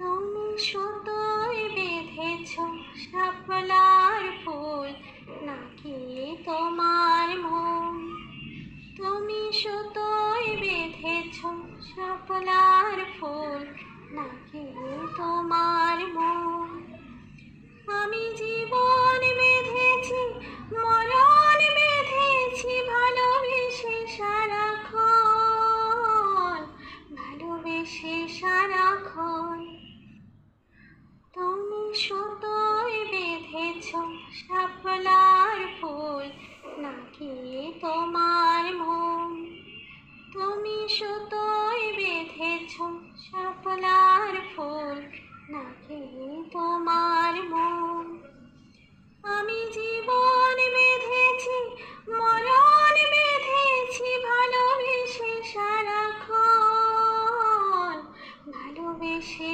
তুমি সুতোয় বেঁধেছ শাপলার ফুল, নাকি তোমার মন? তুমি সুতোয় বেঁধেছ শাপলার ফুল, নাকি তোমার মন? আমি জীবন বেঁধেছি, মরণ বেঁধেছি, ভালোবেসে সারাক্ষণ ভালোবেসে সারাক্ষণ শাপলার ফুল নাকি তোমার মন? তুমি সুতোয় বেঁধেছ শাপলার ফুল নাকি তোমার মন? আমি জীবন বেঁধেছি, মরণ বেঁধেছি, ভালোবেসে সারা সারাক্ষণ। ভালোবেসে